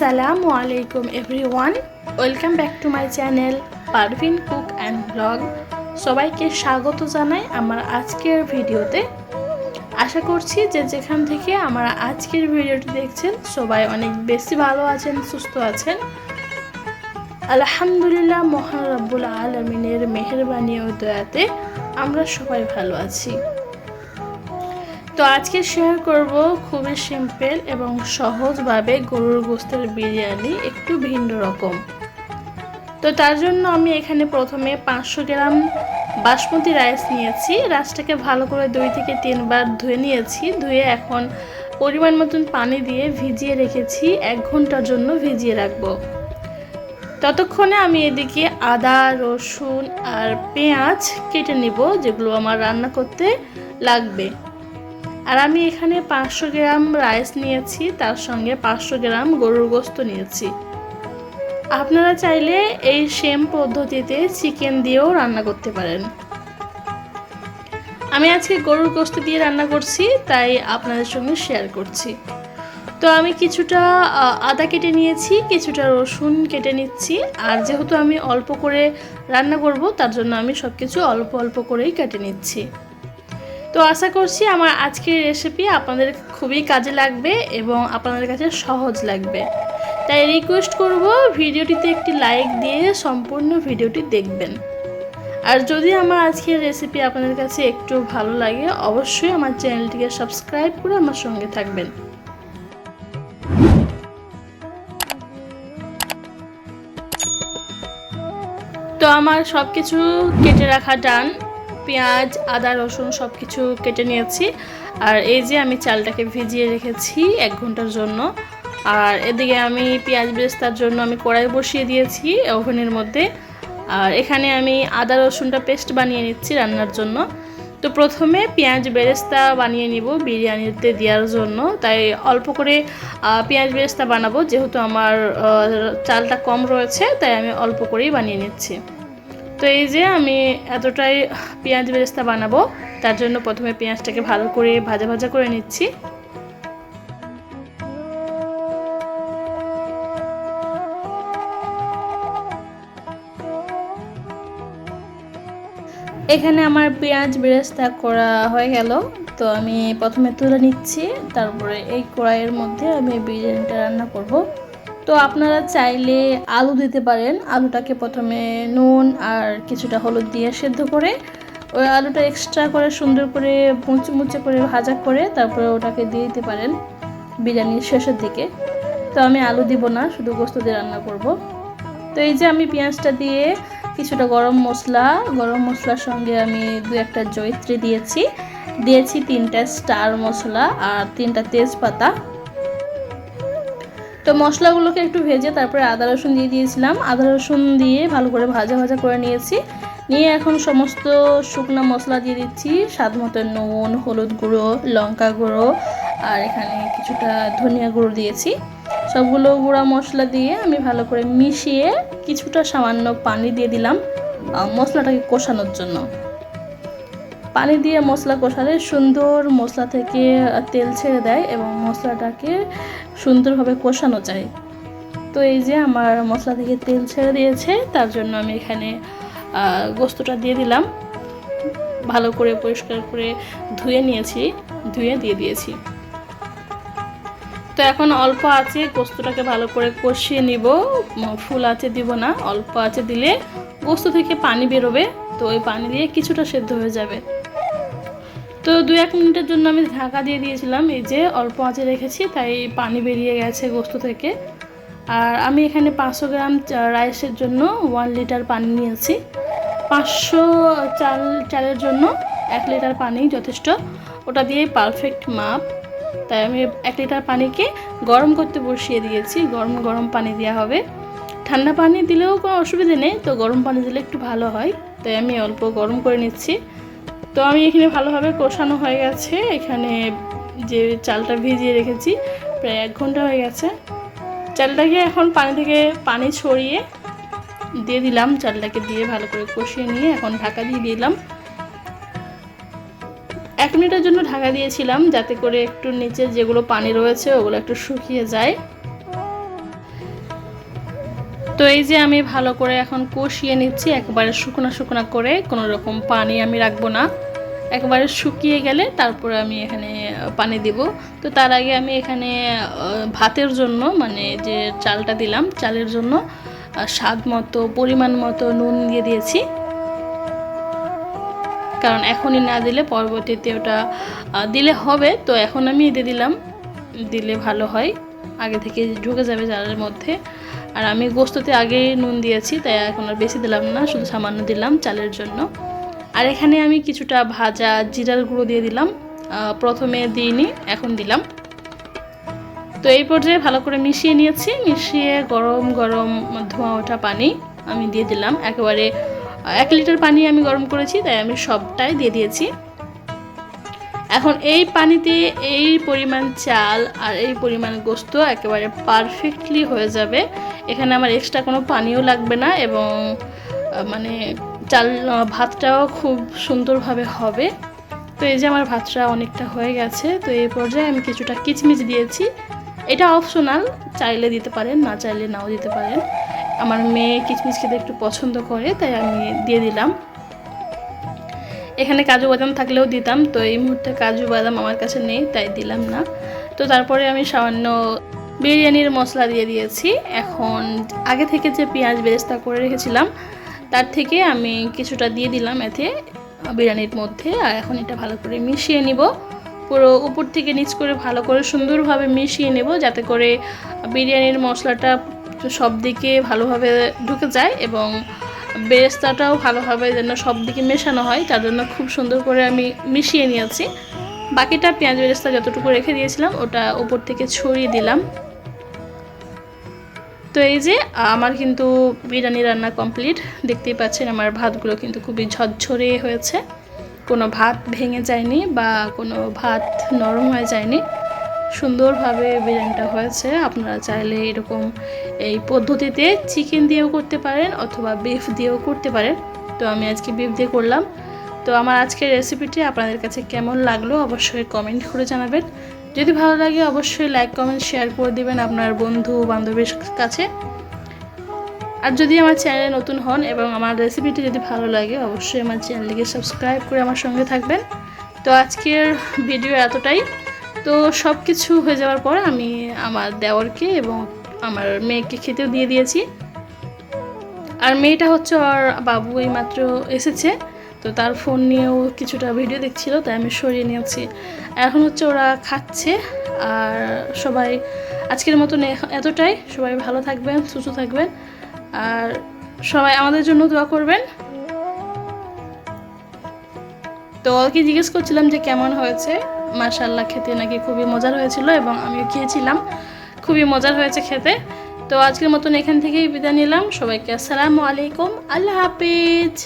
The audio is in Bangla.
আসসালামু আলাইকুম everyone welcome back to my channel Parvin cook and blog সবাইকে স্বাগত জানাই আমার আজকের ভিডিওতে। আশা করছি যে যেখান থেকে আমার আজকের ভিডিওটি দেখছেন, সবাই অনেক বেশি ভালো আছেন, সুস্থ আছেন। আলহামদুলিল্লাহ, মহান রব্বুল আলমিনের মেহরবানি ও দয়াতে আমরা সবাই ভালো আছি। তো আজকে শেয়ার করব খুবই সিম্পল এবং সহজভাবে গরুর গোস্তের বিরিয়ানি একটু ভিন্ন রকম। তো তার জন্য আমি এখানে প্রথমে পাঁচশো গ্রাম বাসমতি রাইস নিয়েছি। রাইসটাকে ভালো করে দুই থেকে তিনবার ধুয়ে নিয়েছি। ধুয়ে এখন পরিমাণ মতন পানি দিয়ে ভিজিয়ে রেখেছি। এক ঘণ্টার জন্য ভিজিয়ে রাখব। ততক্ষণে আমি এদিকে আদা, রসুন আর পেঁয়াজ কেটে নিব, যেগুলো আমার রান্না করতে লাগবে। আর আমি এখানে পাঁচশো গ্রাম রাইস নিয়েছি, তার সঙ্গে পাঁচশো গ্রাম গরুর গোস্ত নিয়েছি। আপনারা চাইলে এই সেম পদ্ধতিতে চিকেন দিয়েও রান্না করতে পারেন। আমি আজকে গরুর গোস্ত দিয়ে রান্না করছি, তাই আপনাদের সঙ্গে শেয়ার করছি। তো আমি কিছুটা আদা কেটে নিয়েছি, কিছুটা রসুন কেটে নিচ্ছি, আর যেহেতু আমি অল্প করে রান্না করব, তার জন্য আমি সব কিছু অল্প অল্প করেই কেটে নিচ্ছি। তো আশা করছি আমার আজকের রেসিপি আপনাদের খুবই কাজে লাগবে এবং আপনাদের কাছে সহজ লাগবে। তাই রিকোয়েস্ট করব ভিডিওটিতে একটি লাইক দিয়ে সম্পূর্ণ ভিডিওটি দেখবেন। আর যদি আমার আজকের রেসিপি আপনাদের কাছে একটু ভালো লাগে, অবশ্যই আমার চ্যানেলটিকে সাবস্ক্রাইব করে আমার সঙ্গে থাকবেন। তো আমার সব কিছু কেটে রাখা ডান পেঁয়াজ, আদা, রসুন সব কিছু কেটে নিয়েছি। আর এই যে আমি চালটাকে ভিজিয়ে রেখেছি এক ঘণ্টার জন্য। আর এদিকে আমি পেঁয়াজ বেরেস্তার জন্য আমি কড়াই বসিয়ে দিয়েছি ওভেনের মধ্যে। আর এখানে আমি আদা, রসুনটা পেস্ট বানিয়ে নিচ্ছি রান্নার জন্য। তো প্রথমে পেঁয়াজ বেরেস্তা বানিয়ে নিব বিরিয়ানিতে দেওয়ার জন্য। তাই অল্প করে পেঁয়াজ বেরেস্তা বানাবো, যেহেতু আমার চালটা কম রয়েছে, তাই আমি অল্প করেই বানিয়ে নিচ্ছি। তো এই যে আমি এতটাই পেঁয়াজ বেরেস্তা বানাবো, তার জন্য প্রথমে পেঁয়াজটাকে ভালো করে ভাজা ভাজা করে নিচ্ছি। এখানে আমার পেঁয়াজ বেরেস্তা করা হয়ে গেল। তো আমি প্রথমে তুলে নিচ্ছি, তারপরে এই কড়াইয়ের মধ্যে আমি বিরিয়ানিটা রান্না করব। তো আপনারা চাইলে আলু দিতে পারেন। আলুটাকে প্রথমে নুন আর কিছুটা হলুদ দিয়ে সেদ্ধ করে ওই আলুটা এক্সট্রা করে সুন্দর করে মুচে মুচে করে ভাজা করে তারপরে ওটাকে দিয়ে দিতে পারেন বিরিয়ানির শেষের দিকে। তো আমি আলু দিব না, শুধু গোস্ত দিয়ে রান্না করব। তো এই যে আমি পেঁয়াজটা দিয়ে কিছুটা গরম মশলা, গরম মশলার সঙ্গে আমি দু একটা জৈত্রী দিয়েছি। দিয়েছি তিনটা স্টার মশলা আর তিনটা তেজপাতা। তো মশলাগুলোকে একটু ভেজে তারপরে আদা, রসুন দিয়ে দিয়েছিলাম। আদা, রসুন দিয়ে ভালো করে ভাজা ভাজা করে নিয়েছি। নিয়ে এখন সমস্ত শুকনো মশলা দিয়ে দিচ্ছি। স্বাদ মতো নুন, হলুদ গুঁড়ো, লঙ্কা গুঁড়ো, আর এখানে কিছুটা ধনিয়া গুঁড়ো দিয়েছি। সবগুলো গুঁড়া মশলা দিয়ে আমি ভালো করে মিশিয়ে কিছুটা সামান্য পানি দিয়ে দিলাম মশলাটাকে কষানোর জন্য। পানি দিয়ে মশলা কষালে সুন্দর মশলা থেকে তেল ছেড়ে দেয় এবং মশলাটাকে সুন্দরভাবে কষানো যায়। তো এই যে আমার মশলা থেকে তেল ছেড়ে দিয়েছে, তার জন্য আমি এখানে গোস্তটা দিয়ে দিলাম। ভালো করে পরিষ্কার করে ধুয়ে নিয়েছি, ধুয়ে দিয়ে দিয়েছি। তো এখন অল্প আছে গোস্তটাকে ভালো করে কষিয়ে নিব। ফুল আছে দিব না, অল্প আছে দিলে গোস্ত থেকে পানি বেরোবে। তো ওই পানি দিয়ে কিছুটা সেদ্ধ হয়ে যাবে। তো দু এক মিনিটের জন্য আমি ঢাকা দিয়ে দিয়েছিলাম, এই যে অল্প আঁচে রেখেছি, তাই পানি বেরিয়ে গেছে গোস্ত থেকে। আর আমি এখানে পাঁচশো গ্রাম রাইসের জন্য ওয়ান লিটার পানি নিয়েছি। পাঁচশো চাল চালের জন্য এক লিটার পানি যথেষ্ট। ওটা দিয়ে পারফেক্ট মাপ। তাই আমি এক লিটার পানিকে গরম করতে বসিয়ে দিয়েছি, গরম গরম পানি দেওয়া হবে। ঠান্ডা পানি দিলেও কোনো অসুবিধে নেই, তো গরম পানি দিলে একটু ভালো হয়। তাই আমি অল্প গরম করে নিচ্ছি। তো আমি এখানে ভালোভাবে কষানো হয়ে গেছে। এখানে যে চালটা ভিজিয়ে রেখেছি, প্রায় এক ঘণ্টা হয়ে গেছে। চালটাকে এখন পানি থেকে পানি ছড়িয়ে দিয়ে দিলাম। চালটাকে দিয়ে ভালো করে কষিয়ে নিয়ে এখন ঢাকা দিয়ে দিলাম। এক মিনিটের জন্য ঢাকা দিয়েছিলাম যাতে করে একটু নিচে যেগুলো পানি রয়েছে, ওগুলো একটু শুকিয়ে যায়। তো এই যে আমি ভালো করে এখন কষিয়ে নিচ্ছি, একবারে শুকনো শুকনো করে, কোনো রকম পানি আমি রাখব না। একবারে শুকিয়ে গেলে তারপরে আমি এখানে পানি দিব। তো তার আগে আমি এখানে ভাতের জন্য মানে যে চালটা দিলাম, চালের জন্য স্বাদ মতো, পরিমাণ মতো নুন দিয়ে দিয়েছি। কারণ এখনই না দিলে পরবর্তীতে ওটা দিলে হবে। তো এখন আমি দিয়ে দিলাম, দিলে ভালো হয়। আগে থেকে ঢুকে যাবে চালের মধ্যে। আর আমি গোস্ততে আগেই নুন দিয়েছি, তাই এখন আর বেশি দিলাম না, শুধু সামান্য দিলাম চালের জন্য। আর এখানে আমি কিছুটা ভাজা জিরার গুঁড়ো দিয়ে দিলাম। প্রথমে দিইনি, এখন দিলাম। তো এই পর্যায়ে ভালো করে মিশিয়ে নিয়েছি। মিশিয়ে গরম গরম ধোঁয়া ওঠা পানি আমি দিয়ে দিলাম। একেবারে এক লিটার পানি আমি গরম করেছি, তাই আমি সবটাই দিয়ে দিয়েছি। এখন এই পানিতে এই পরিমাণ চাল আর এই পরিমাণ গোস্ত একেবারে পারফেক্টলি হয়ে যাবে। এখানে আমার এক্সট্রা কোনো পানিও লাগবে না এবং মানে চাল ভাতটাও খুব সুন্দরভাবে হবে। তো এই যে আমার ভাতটা অনেকটা হয়ে গেছে, তো এই পর্যায়ে আমি কিছুটা কিচমিচ দিয়েছি। এটা অপশনাল চাইলে দিতে পারেন, না চাইলে নাও দিতে পারেন। আমার মেয়ে কিচমিচ খেতে একটু পছন্দ করে, তাই আমি দিয়ে দিলাম। এখানে কাজু বাদাম থাকলেও দিতাম, তো এই মুহূর্তে কাজু বাদাম আমার কাছে নেই, তাই দিলাম না। তো তারপরে আমি সামান্য বিরিয়ানির মশলা দিয়ে দিয়েছি। এখন আগে থেকে যে পেঁয়াজ বেরেস্তা করে রেখেছিলাম, তার থেকে আমি কিছুটা দিয়ে দিলাম এতে বিরিয়ানির মধ্যে, আর এখন এটা ভালো করে মিশিয়ে নিব। পুরো উপর থেকে নিচ করে ভালো করে সুন্দরভাবে মিশিয়ে নেব, যাতে করে বিরিয়ানির মশলাটা সব দিকে ভালোভাবে ঢুকে যায় এবং বেরেস্তাটাও ভালোভাবে যেন সব দিকে মেশানো হয়, তার জন্য খুব সুন্দর করে আমি মিশিয়ে নিয়েছি। বাকিটা পেঁয়াজ বেরেস্তা যতটুকু রেখে দিয়েছিলাম, ওটা ওপর থেকে ছড়িয়ে দিলাম। তো এই যে, আমার কিন্তু বিরিয়ানি রান্না কমপ্লিট। দেখতেই পাচ্ছেন আমার ভাতগুলো কিন্তু খুবই ঝরঝরে হয়েছে। কোনো ভাত ভেঙে যায়নি বা কোনো ভাত নরম হয়ে যায়নি। সুন্দরভাবে বিরিয়ানিটা হয়েছে। আপনারা চাইলে এরকম এই পদ্ধতিতে চিকেন দিয়েও করতে পারেন অথবা বিফ দিয়েও করতে পারেন। তো আমি আজকে বিফ দিয়ে করলাম। তো আমার আজকের রেসিপিটি আপনাদের কাছে কেমন লাগল অবশ্যই কমেন্ট করে জানাবেন। যদি ভালো লাগে অবশ্যই লাইক কমেন্ট শেয়ার করে দিবেন আপনার বন্ধু বান্ধবীর কাছে। আর যদি আমার চ্যানেলে নতুন হন এবং আমার রেসিপিটি যদি ভালো লাগে অবশ্যই আমার চ্যানেলটিকে সাবস্ক্রাইব করে আমার সঙ্গে থাকবেন। তো আজকের ভিডিও এতটাই। তো সব কিছু হয়ে যাওয়ার পর আমি আমার দেওয়ারকে এবং আমার মেয়েকে খেতেও দিয়ে দিয়েছি। আর মেয়েটা হচ্ছে ওর বাবু এইমাত্র এসেছে, তো তার ফোন নিয়েও কিছুটা ভিডিও দেখছিল, তাই আমি সরিয়ে নিয়েছি। এখন হচ্ছে ওরা খাচ্ছে, আর সবাই আজকের মতন এতটাই। সবাই ভালো থাকবেন, সুস্থ থাকবেন, আর সবাই আমাদের জন্য দোয়া করবেন। তো ওকে জিজ্ঞেস করছিলাম যে কেমন হয়েছে? মাশাল্লাহ খেতে নাকি খুবই মজার হয়েছিল এবং আমিও খেয়েছিলাম। খুবই মজার হয়েছে খেতে। তো আজকের মতন এখান থেকেই বিদায় নিলাম। সবাইকে আসসালামু আলাইকুম। আল্লাহ হাফিজ।